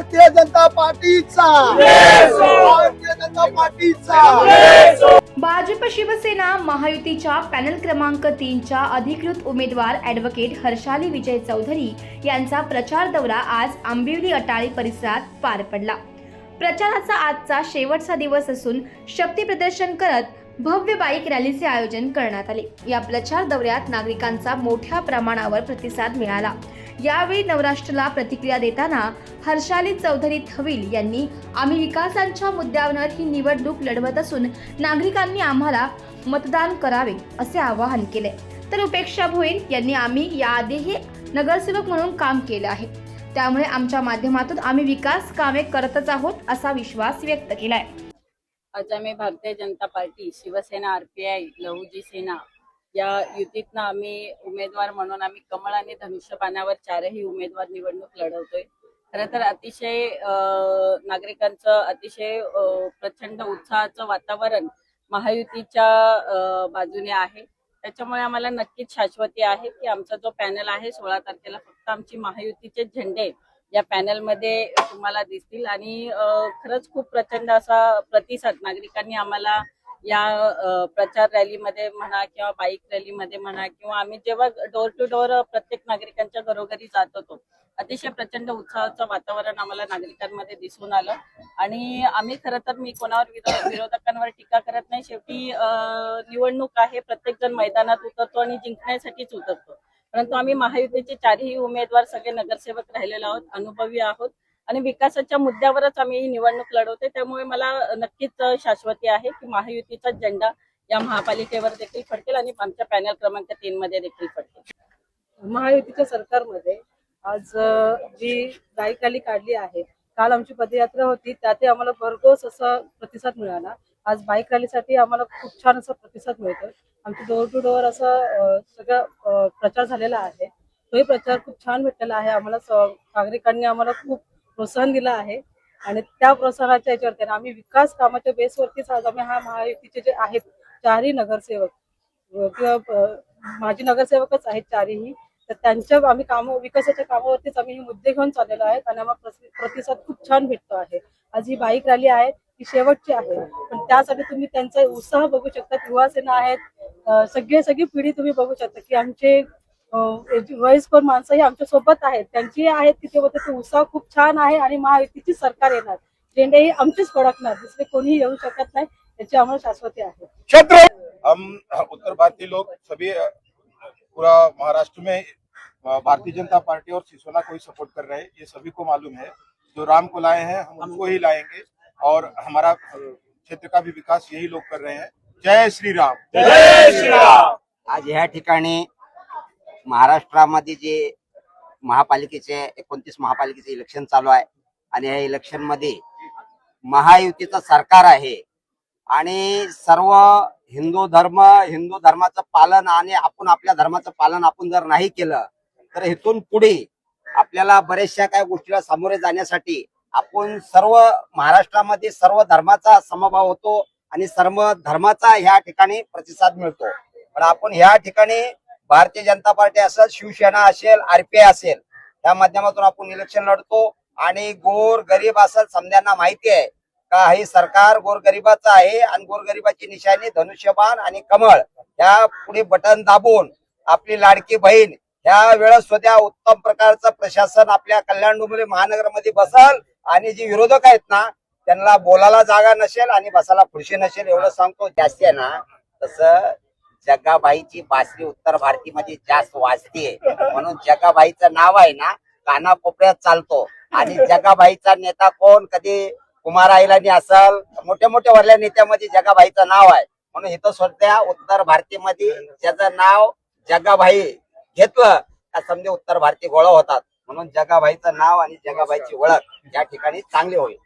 भारतीय जनता पार्टीचा. भाजप शिवसेना महायुतीच्या पॅनल क्रमांक तीनच्या अधिकृत उमेदवार ॲडव्होकेट हर्षाली विजय चौधरी यांचा प्रचार दौरा आज आंबिवली अटाळी परिसरात पार पडला. प्रचाराचा आजचा शेवटचा दिवस असून शक्ती प्रदर्शन करत भव्य बाईक रॅलीचे आयोजन करण्यात आले. या प्रचार दौऱ्यात नागरिकांचा मोठ्या प्रमाणावर प्रतिसाद मिळाला. यावेळी नवराष्ट्रला प्रतिक्रिया देताना हर्षाली चौधरी थविल यांनी आम्ही विकासांच्या मुद्द्यावर ही निवडणूक लढवत असून नागरिकांनी आम्हाला मतदान करावे असे आवाहन केले. तर उपेक्षा भोईर यांनी आम्ही याआधीही नगरसेवक म्हणून काम केलं आहे. त्यामुळे आमच्या माध्यमातून आम्ही विकास कामे करतच आहोत असा विश्वास व्यक्त केलाय. आज आम्ही भारतीय जनता पार्टी शिवसेना आरपीआय लहुजी सेना या युतीतनं आम्ही उमेदवार म्हणून आम्ही कमळ आणि धनुष्यबाणावर चारही उमेदवार निवडणूक लढवतोय. खरं तर अतिशय नागरिकांचं अतिशय प्रचंड उत्साहाचं वातावरण महायुतीच्या बाजूने आहे. त्याच्यामुळे आम्हाला नक्कीच शाश्वती आहे की आमचा जो पॅनल आहे सोळा तारखेला फक्त आमची महायुतीचे झेंडे या पॅनलमध्ये तुम्हाला दिसतील. आणि खरंच खूप प्रचंड असा प्रतिसाद नागरिकांनी आम्हाला या प्रचार रॅलीमध्ये म्हणा किंवा बाईक रॅलीमध्ये म्हणा किंवा आम्ही जेव्हा डोर टू डोर प्रत्येक नागरिकांच्या घरोघरी जात होतो अतिशय प्रचंड उत्साहाचं वातावरण आम्हाला नागरिकांमध्ये दिसून आलं. आणि आम्ही खरं तर मी कोणावर विरोधकांवर टीका करत नाही. शेवटी निवडणूक आहे प्रत्येक जण मैदानात उतरतो आणि जिंकण्यासाठीच उतरतो. परंतु आम्ही महायुतीचे चारही उमेदवार सगळे नगरसेवक राहिलेलो आहोत अनुभवी आहोत. आणि विकासाच्या मुद्द्यावरच आम्ही ही निवडणूक लढवते त्यामुळे मला नक्कीच शाश्वती आहे की महायुतीचा झेंडा या महापालिकेवर देखील फडकेल आणि आमच्या पॅनल क्रमांक तीन मध्ये देखील फडकेल. महायुतीच्या सरकारमध्ये आज जी गायिकाली काढली आहे काल आमची पदयात्रा होती त्यातही आम्हाला भरघोस असा प्रतिसाद मिळाला. आज बाईक रॅलीसाठी आम्हाला खूप छान असा प्रतिसाद मिळतो आमची डोअर टू डोअर असा सगळा प्रचार झालेला आहे. तोही प्रचार खूप छान भेटलेला आहे. आम्हाला नागरिकांनी आम्हाला खूप प्रोत्साहन दिलं आहे. आणि त्या प्रोत्साहनाच्या याच्यावरती आम्ही विकास कामाच्या बेसवरतीच आज आम्ही हा महायुतीचे जे आहेत चारही नगरसेवक किंवा माजी नगरसेवकच आहेत चारही तर त्यांच्या आम्ही काम विकासाच्या कामावरतीच आम्ही हे मुद्दे घेऊन चाललेलो आहेत आणि आम्हाला प्रतिसाद खूप छान भेटतो आहे. आज ही बाईक रॅली आहे ती शेवटची आहे. पण त्यासाठी तुम्ही त्यांचा उत्साह बघू शकता युवासेना आहेत सगळे सगळी पिढी तुम्ही बघू शकता की आमचे वयस्कर माणसं ही आमच्या सोबत आहेत. त्यांची आहेत की ते ते उत्साह खूप छान आहे आणि महायुतीची सरकार येणार. झेंडे ही आमचीच फडकणार दुसरे कोणीही येऊ शकत नाही याची आम्हाला शाश्वती आहे. हम उत्तर भारतीय लोग सभी पूरा महाराष्ट्र में भारतीय जनता पार्टी और शिवसेना को ही सपोर्ट कर रहे हैं। ये सभी को मालूम है। जो राम को लाए हैं हम उनको ही लाएँगे और हमारा क्षेत्र का भी विकास यही लोग कर रहे हैं। जय श्री राम। जय श्री राम। आज ठिकाणी महाराष्ट्रामध्ये जे महापालिकेचे एकोणतीस महापालिकेचे इलेक्शन चालू आहे. आणि या इलेक्शनमध्ये महायुतीचं सरकार आहे. आणि सर्व हिंदू धर्म हिंदू धर्माचं पालन आणि आपण आपल्या धर्माचं पालन आपण जर नाही केलं तर इथून पुढे आपल्याला बऱ्याचशा काही गोष्टीला सामोरे जाण्यासाठी आपण सर्व महाराष्ट्रामध्ये सर्व धर्माचा समभाव होतो आणि सर्व धर्माचा ह्या ठिकाणी प्रतिसाद मिळतो. पण आपण ह्या ठिकाणी भारतीय जनता पार्टी असेल शिवसेना असेल आरपीआय असेल त्या माध्यमातून आपण इलेक्शन लढतो. आणि गोर गरीब असेल समजांना माहिती आहे का हे सरकार गोरगरिबाचं आहे आणि गोरगरिबाची निशाणी धनुष्यबाण आणि कमळ. या पुढे बटन दाबून आपली लाडकी बहीण ह्या वेळेस सुद्धा उत्तम प्रकारचं प्रशासन आपल्या कल्याण डोंबिवली महानगरमध्ये बसल आणि जे विरोधक आहेत ना त्यांना बोलायला जागा नसेल आणि बसायला खुर्शी नसेल एवढं सांगतो. जास्ती आहे ना तसं जगाबाईची बासरी उत्तर भारतीमध्ये जास्त वाजते म्हणून जगाबाईचं नाव आहे ना कानाकोपऱ्यात चालतो. आणि जगाबाईचा नेता कोण? कधी कुमार आईलानी असल मोठ्या मोठ्या वरल्या नेत्यामध्ये जगाबाईचं नाव आहे. म्हणून इथं सध्या उत्तर भारतीमध्ये ज्याचं नाव जगाबाई घेतलं का समजे उत्तर भारतीय गोळा होतात. म्हणून जगाबाईचं नाव आणि जगाबाईची ओळख या ठिकाणी चांगली होईल.